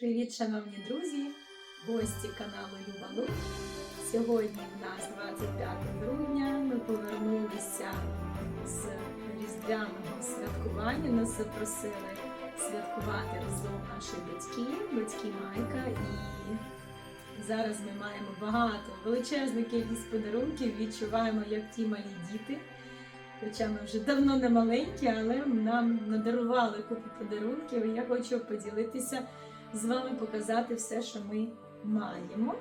Привіт, шановні друзі, гості каналу Люба Лук. Сьогодні в нас 25 грудня. Ми повернулися з різдвяного святкування. Нас запросили святкувати разом наші батьки, батьки Майка. І зараз ми маємо багато величезну кількість подарунків. Відчуваємо, як ті малі діти. Хоча ми вже давно не маленькі, але нам надарували купу подарунків, і я хочу поділитися з вами, показати все, що ми маємо.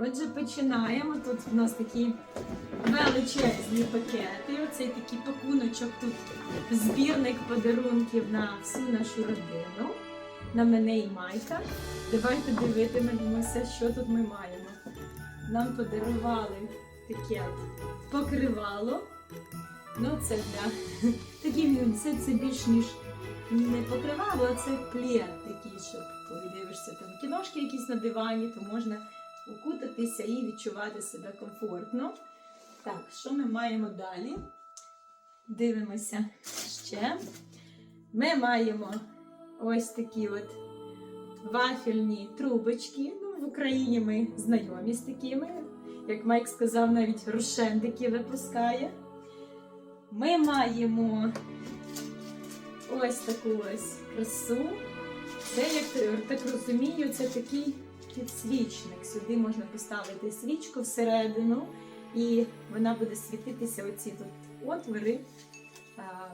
Отже, починаємо. Тут у нас такі величезні пакети. Оцей такий пакуночок, тут збірник подарунків на всю нашу родину, на мене і Майка. Давайте дивитимемося, що тут ми маємо. Нам подарували таке покривало. Ну, це для такі це, це більш ніж не покривало, а це плед такий, щоб дивишся там кіношки якісь на дивані, то можна укутатися і відчувати себе комфортно. Так, що ми маємо далі? Дивимося ще. Ми маємо ось такі от вафельні трубочки. Ну, в Україні ми знайомі з такими. Як Майк сказав, навіть рошендики випускає. Ми маємо ось таку ось красу. Це, як так розумію, це такий підсвічник. Сюди можна поставити свічку всередину, і вона буде світитися оці тут отвори.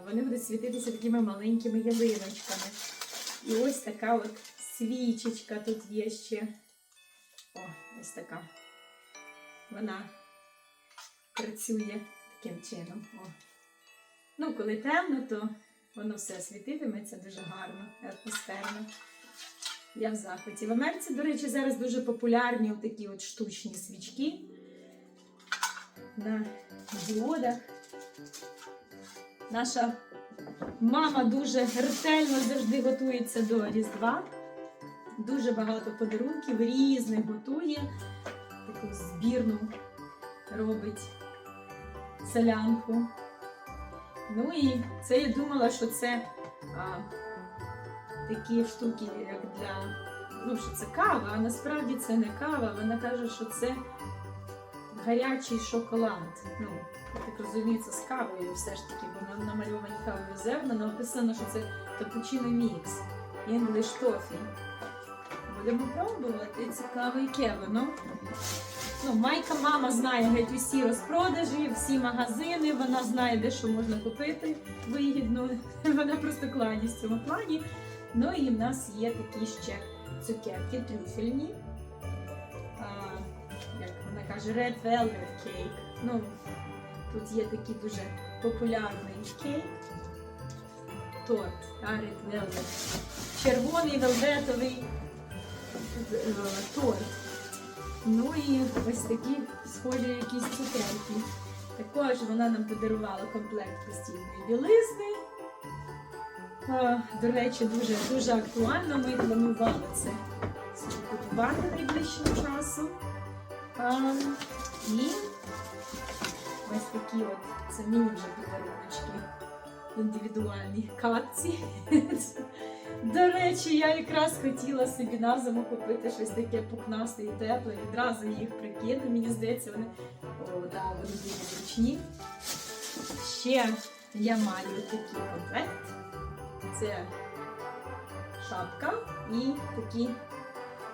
Вони будуть світитися такими маленькими ялиночками. І ось така от свічечка тут є ще. О, ось така. Вона працює таким чином. О. Ну, коли темно, то воно все світитиметься дуже гарно, атмосферно. Я в захваті. В Америці, до речі, зараз дуже популярні такі от штучні свічки на діодах. Наша мама дуже ретельно завжди готується до Різдва. Дуже багато подарунків різних готує. Таку збірну робить селянку. Ну і це я думала, що це а, такі штуки, як для. Ну, що це кава, а насправді це не кава. Вона каже, що це гарячий шоколад. Ну, я так розумію, це з кавою все ж таки, бо на- намальовані кавові зерна написано, що це капучино мікс, English Toffee. Будемо пробувати цікаво, яке воно. Ну, Майка мама знає геть усі розпродажі, всі магазини, вона знає, де що можна купити вигідно. Вона просто кладість в цьому плані. Ну і в нас є такі ще цукерки трюфельні. А, як вона каже, Red Velvet Cake. Ну, тут є такий дуже популярний кейк. Торт, Red Velvet. Червоний велветовий торт. Ну і ось такі схожі якісь цукерки. Також вона нам подарувала комплект постільної білизни. До речі, дуже, дуже актуально. Ми планували це купувати найближчим часом. І ось такі от, це мені вже подаруночки. Індивідуальні капці. До речі, я якраз хотіла собі на зиму купити щось таке пухнасте і тепле. Відразу їх прикину. Мені здається, вони о, да, вони дуже зручні. Ще я маю такий комплект. Це шапка і такі,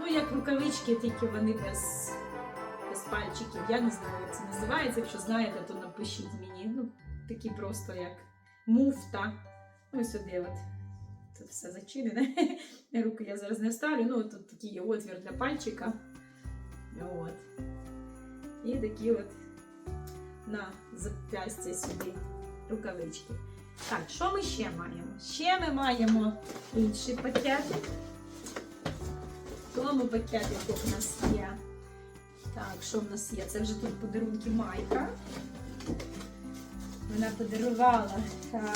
ну як рукавички, тільки вони без, без пальчиків. Я не знаю, як це називається. Якщо знаєте, то напишіть мені. Ну, такі просто як муфта. Ну, сюди от. Тут все зачинене. Руки я зараз не вставлю. Ну, тут такий є отвір для пальчика. От. І такі от на зап'ястя сюди рукавички. Так, що ми ще маємо? Ще ми маємо інший пакетик. В тому пакетику в нас є. Так, що в нас є? Це вже тут подарунки Майка. Вона подарувала. Та...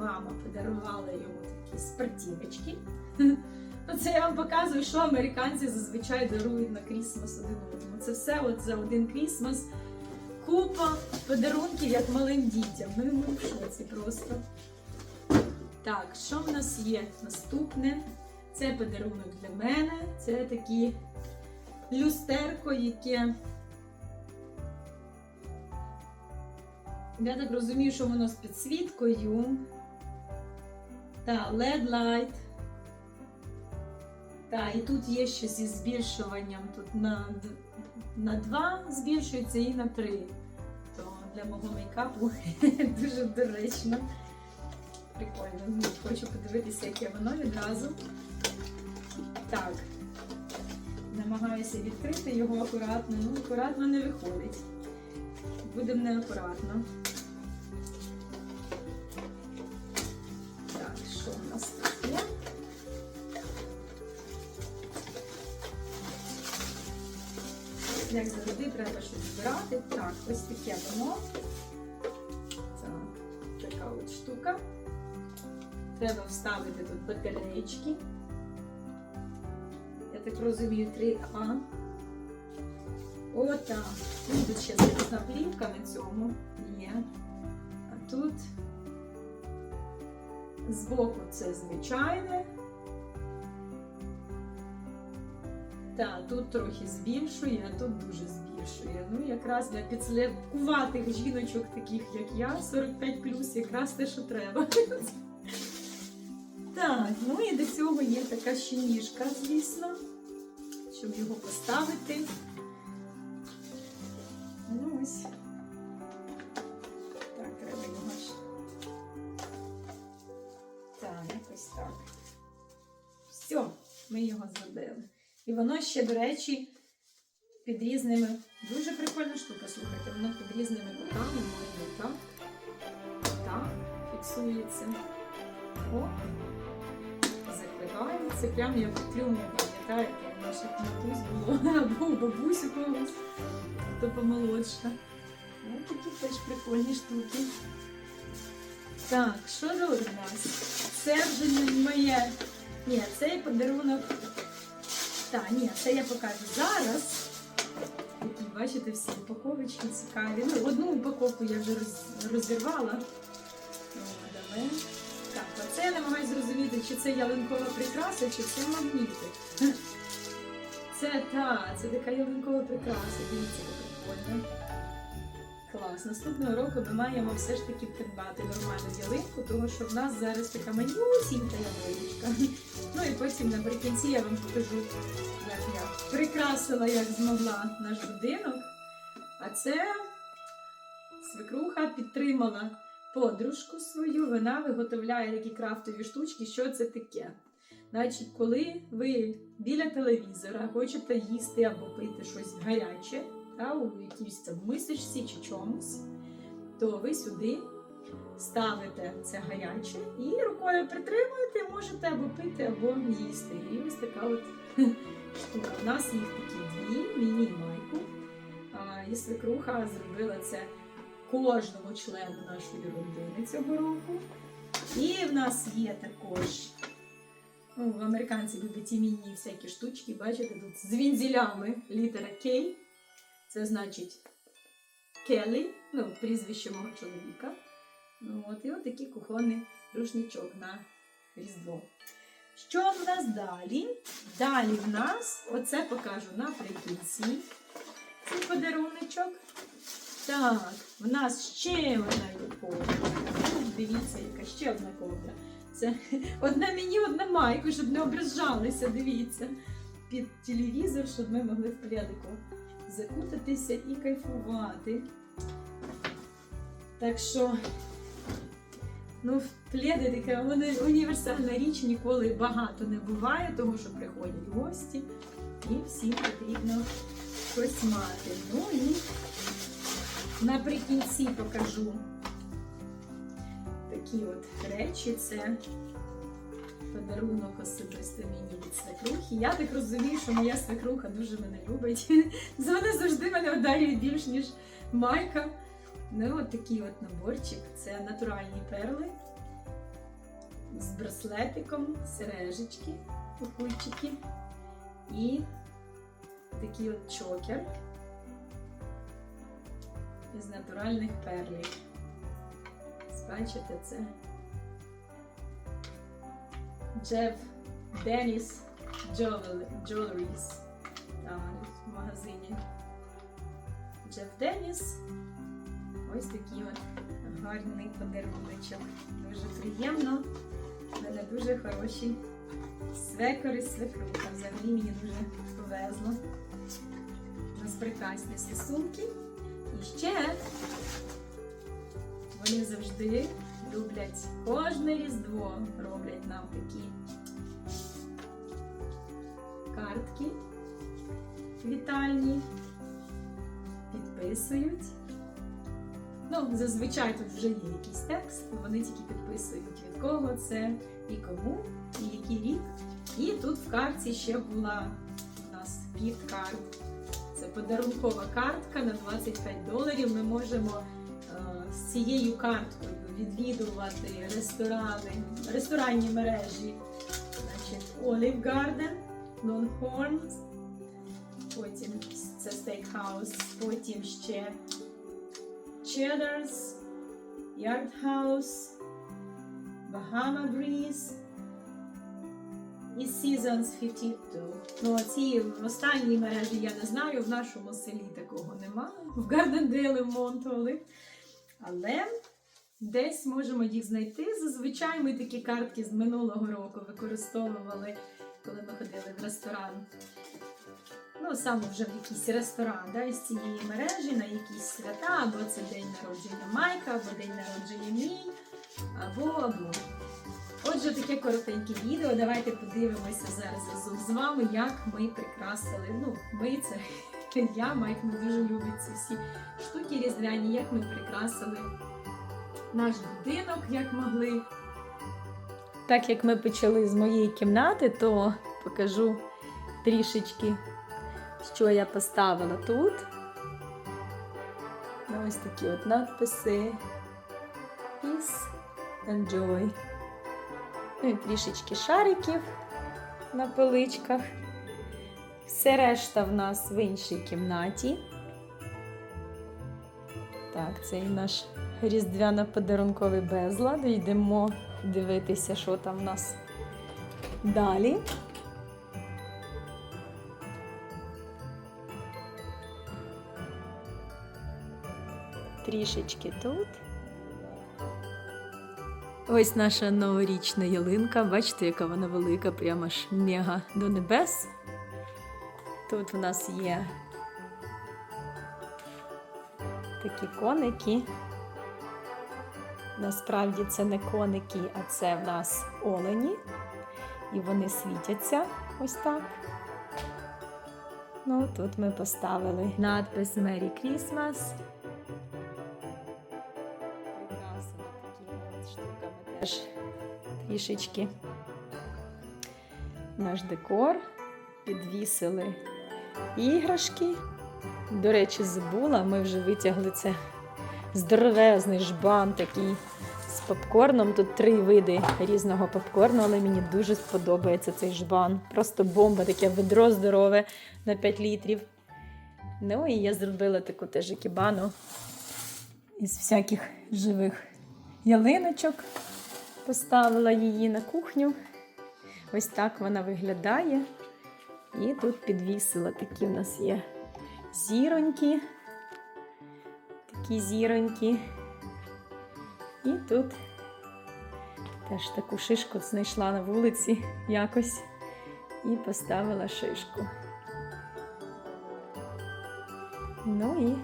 Мама подарувала йому такі спортівочки. Ну, це я вам показую, що американці зазвичай дарують на Крісмас один одному. Це все от за один Крісмас. Купа подарунків, як малим дітям. Ну, ми в шоці просто. Так, що в нас є наступне? Це подарунок для мене. Це такі люстерко, яке. Я так розумію, що воно з підсвіткою. Та, LED light. Так, і тут є ще зі збільшуванням. Тут на, на 2 збільшується і на 3. То для мого мейкапу дуже доречно. Прикольно. Ну, Хочу подивитися, яке воно відразу. Так. Намагаюся відкрити його акуратно. Ну, акуратно не виходить. Будемо неакуратно. Як завжди, треба щось збирати. Так, ось таке воно. Так, така от штука. Треба вставити тут батареєчки. Я так розумію, 3А. Отак. Ну, Тут ще захисна плівка на цьому є. А тут збоку це звичайне. Так, тут трохи збільшує, а тут дуже збільшує. Ну, якраз для підслідкуватих жіночок, таких як я, 45 плюс, якраз те, що треба. Так, ну і до цього є така ще ніжка, звісно, щоб його поставити. Ну ось. Так, треба його ж. Так, якось так. Все, ми його зробили. І воно ще, до речі, під різними. Дуже прикольна штука, слухайте, воно під різними кутами можна так. Так, фіксується. О, закривається. Прямо як у трюмі, пам'ятаєте, у наших матусь було, або у бабусі когось, хто помолодша. Ось такі теж прикольні штуки. Так, що тут у нас? Це вже не моє. Ні, цей подарунок. Так, ні, це я покажу зараз. Бачите, всі упаковочки цікаві. Ну, одну упаковку я вже розірвала. О, давай. Так, оце я намагаюся зрозуміти, чи це ялинкова прикраса, чи це магніти. Це та, це така ялинкова прикраса. Дивіться, прикольно. Клас. Наступного року ми маємо все ж таки придбати нормальну ялинку, тому що в нас зараз така манюсінька ялиночка. Ну і потім наприкінці я вам покажу, як я прикрасила, як змогла наш будинок. А це свекруха підтримала подружку свою, вона виготовляє такі крафтові штучки. Що це таке? Значить, коли ви біля телевізора хочете їсти або пити щось гаряче, та, у якійсь там мисочці чи чомусь, то ви сюди ставите це гаряче і рукою притримуєте, можете або пити, або їсти. І ось така от штука. У нас їх такі дві, міні і майку. І свекруха зробила це кожному члену нашої родини цього року. І в нас є також. Ну, американці люблять ті міні всякі штучки, бачите, тут з вінзілями літера К. Це значить Келлі, ну, прізвище мого чоловіка. Ну, от, і от такий кухонний рушничок на Різдво. Що в нас далі? Далі в нас, оце покажу наприкінці, цей подаруночок. Так, в нас ще одна є ковдра. Дивіться, яка ще одна ковдра. Це одна мені, одна майку, щоб не ображалися, дивіться. Під телевізор, щоб ми могли в пледику закутатися і кайфувати. Так що, ну, пледи така універсальна річ, ніколи багато не буває, тому що приходять гості і всім потрібно щось мати. Ну і наприкінці покажу такі от речі. Це подарунок особисто мені від свекрухи. Я так розумію, що моя свекруха дуже мене любить. Вона завжди мене одарює більш, ніж майка. Ну, от такий от наборчик. Це натуральні перли з браслетиком, сережечки, кукульчики і такий от чокер із натуральних перлів. Бачите, це Dennis Jewel- Jewelries в магазині. Jeff Dennis. Ось такий от гарний подаруночок. Дуже приємно. У мене дуже хороші свекори, свекруха. Взагалі мені дуже повезло. У нас прекрасні стосунки. І ще вони завжди люблять кожне різдво, роблять нам такі картки вітальні, підписують. Ну, зазвичай тут вже є якийсь текст, вони тільки підписують від кого це і кому, і який рік. І тут в картці ще була у нас під-карт. Це подарункова картка на 25 доларів. Ми можемо е, з цією карткою відвідувати ресторани, ресторанні мережі. Значить, Olive Garden, Longhorns, потім це Steakhouse, потім ще Cheddar's, Yard House, Bahama Breeze і Seasons 52. Ну, ці в останній мережі я не знаю, в нашому селі такого немає. В Гардендейлі, в Монтолі. Але десь можемо їх знайти. Зазвичай ми такі картки з минулого року використовували, коли ми ходили в ресторан. Ну, саме вже в якийсь ресторан да, із цієї мережі на якісь свята, або це день народження Майка, або день народження мій, або або. Отже, таке коротеньке відео. Давайте подивимося зараз разом з вами, як ми прикрасили. Ну, ми це я, Майк не дуже любить ці всі штуки різдвяні, як ми прикрасили наш будинок, як могли. Так як ми почали з моєї кімнати, то покажу трішечки, що я поставила тут. Ось такі от надписи. Peace and joy. Ну і трішечки шариків на поличках. Все решта в нас в іншій кімнаті. Так, це і наш різдвяно-подарунковий безлад. Йдемо дивитися, що там в нас далі. Трішечки тут. Ось наша новорічна ялинка. Бачите, яка вона велика, прямо аж мега до небес. Тут в нас є такі коники. Насправді це не коники, а це в нас олені. І вони світяться ось так. Ну, тут ми поставили надпис Merry Christmas. Прикрасили такими штуками теж трішечки наш декор. Підвісили іграшки. До речі, забула, ми вже витягли це здоровезний жбан такий з попкорном. Тут три види різного попкорну, але мені дуже сподобається цей жбан. Просто бомба, таке ведро здорове на 5 літрів. Ну і я зробила таку теж екібану із всяких живих ялиночок. Поставила її на кухню. Ось так вона виглядає. І тут підвісила такі в нас є зіроньки. Такі зіроньки. І тут теж таку шишку знайшла на вулиці якось і поставила шишку. Ну і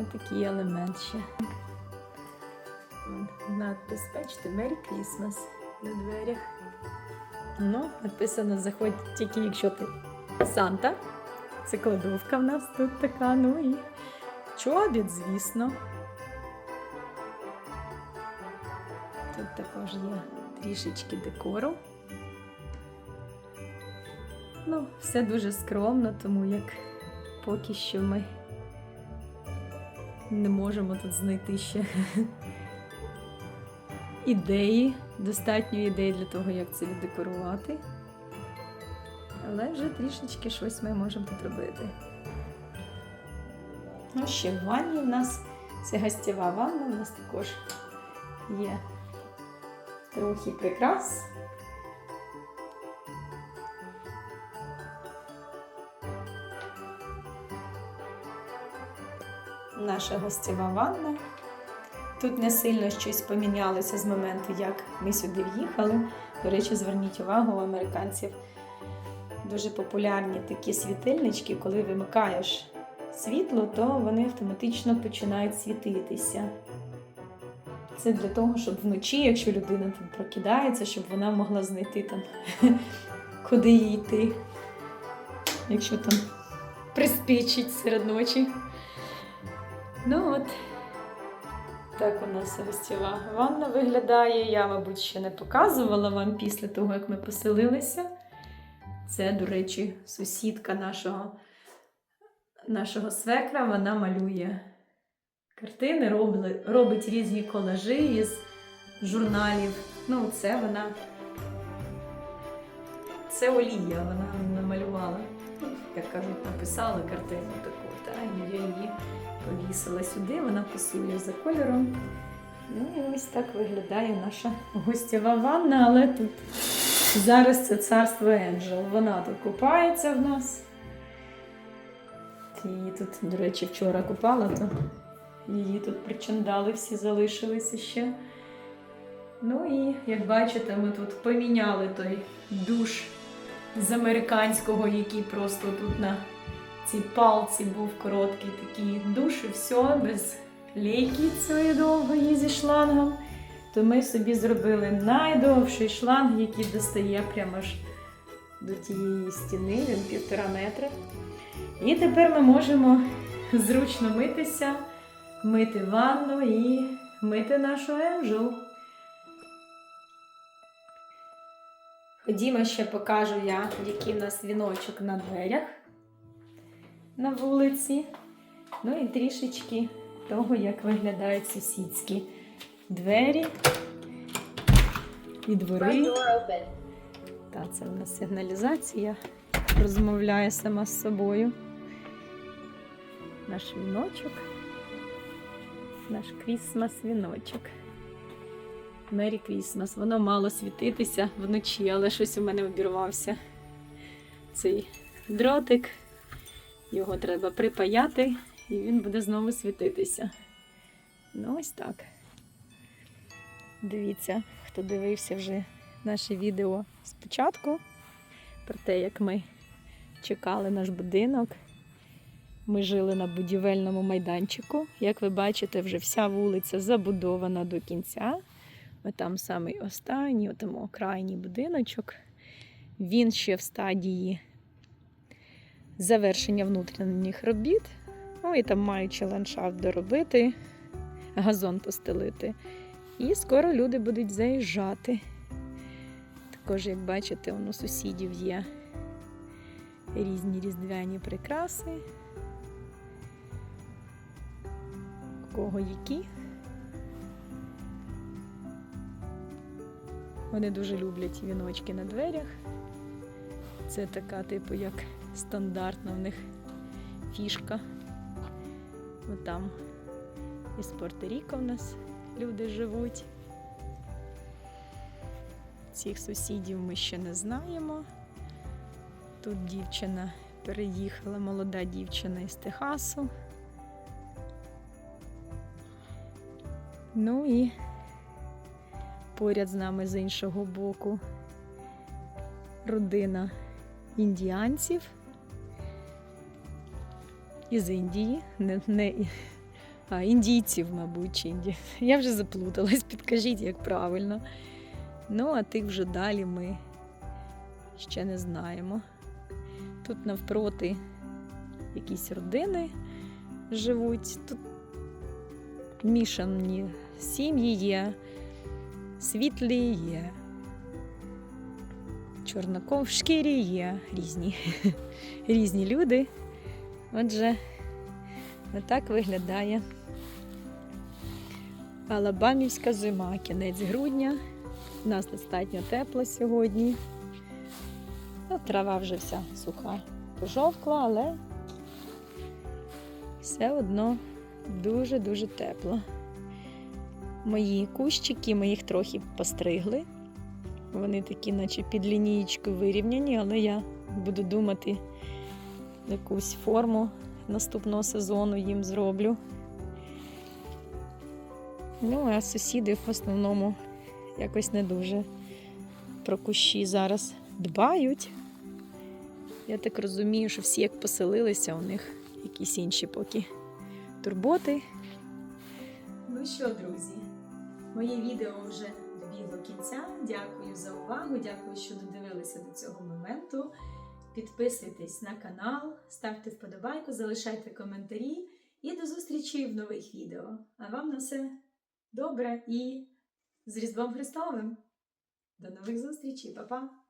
отакий елемент ще. Надпис, бачите, Merry Christmas на дверях. Ну, написано заходь тільки якщо ти Санта. Це кладовка в нас тут така, ну і чобіт, звісно. Тут також є трішечки декору. Ну, все дуже скромно, тому як поки що ми не можемо тут знайти ще ідеї, достатньо ідей для того, як це віддекорувати. Але вже трішечки щось ми можемо тут робити. Ну, ще в ванні в нас це гостєва ванна, у нас також є трохи прикрас. Наша гостєва ванна. Тут не сильно щось помінялося з моменту, як ми сюди в'їхали. До речі, зверніть увагу у американців. Дуже популярні такі світильнички, коли вимикаєш світло, то вони автоматично починають світитися. Це для того, щоб вночі, якщо людина там прокидається, щоб вона могла знайти там, куди їй йти, якщо там приспичить серед ночі. Ну от, так у нас гостєва ванна виглядає. Я, мабуть, ще не показувала вам після того, як ми поселилися. Це, до речі, сусідка нашого, нашого свекра. Вона малює картини, робить, робить різні колажі із журналів. Ну, це вона. Це Олія, вона намалювала. Ну, Як кажуть, написала картину таку, та і я її повісила сюди, вона пасує за кольором. Ну і ось так виглядає наша гостєва ванна, але тут зараз це царство Енджел. Вона тут купається в нас. Її тут, до речі, вчора купала, то її тут причандали всі залишилися ще. Ну і як бачите, ми тут поміняли той душ з американського, який просто тут на цій палці був короткий такий душ, і все, без лейки цієї довгої зі шлангом. То ми собі зробили найдовший шланг, який достає прямо аж до тієї стіни, він півтора метра. І тепер ми можемо зручно митися, мити ванну і мити нашу Енджел. Ходімо, ще покажу я, який в нас віночок на дверях на вулиці. Ну і трішечки того, як виглядають сусідські двері і двори. Та це в нас сигналізація розмовляє сама з собою. Наш віночок. Наш крісмас віночок. Мері Крісмас. Воно мало світитися вночі, але щось у мене обірвався цей дротик. Його треба припаяти, і він буде знову світитися. Ну, ось так. Дивіться, хто дивився вже наше відео спочатку про те, як ми чекали наш будинок. Ми жили на будівельному майданчику. Як ви бачите, вже вся вулиця забудована до кінця. Отам самий останній, отому крайній будиночок. Він ще в стадії завершення внутрішніх робіт. Ну і там маючи ландшафт доробити, газон постелити. І скоро люди будуть заїжджати. Також, як бачите, у сусідів є різні різдвяні прикраси. Кого які. Вони дуже люблять віночки на дверях. Це така, типу, як стандартна в них фішка. Отам із Порто-Ріко в нас люди живуть. Цих сусідів ми ще не знаємо. Тут дівчина переїхала, молода дівчина із Техасу. Ну і поряд з нами з іншого боку родина індіанців із Індії, не, не а, індійців, мабуть, чи інді... Я вже заплуталась, підкажіть, як правильно. Ну, а тих вже далі ми ще не знаємо. Тут навпроти якісь родини живуть, тут мішані сім'ї є, світлі є, чорноков в шкірі є різні, різні люди. Отже, отак виглядає Алабамівська зима, кінець грудня. У нас достатньо тепло сьогодні. Ну, трава вже вся суха пожовкла, але все одно дуже-дуже тепло. Мої кущики, ми їх трохи постригли. Вони такі, наче під лінієчкою вирівняні, але я буду думати, якусь форму наступного сезону їм зроблю. Ну, а сусіди в основному якось не дуже про кущі зараз дбають. Я так розумію, що всі як поселилися, у них якісь інші поки турботи. Ну що, друзі, моє відео вже добігло кінця. Дякую за увагу, дякую, що додивилися до цього моменту. Підписуйтесь на канал, ставте вподобайку, залишайте коментарі і до зустрічі в нових відео. А вам на все добре і з Різдвом Христовим! До нових зустрічей, Па-па!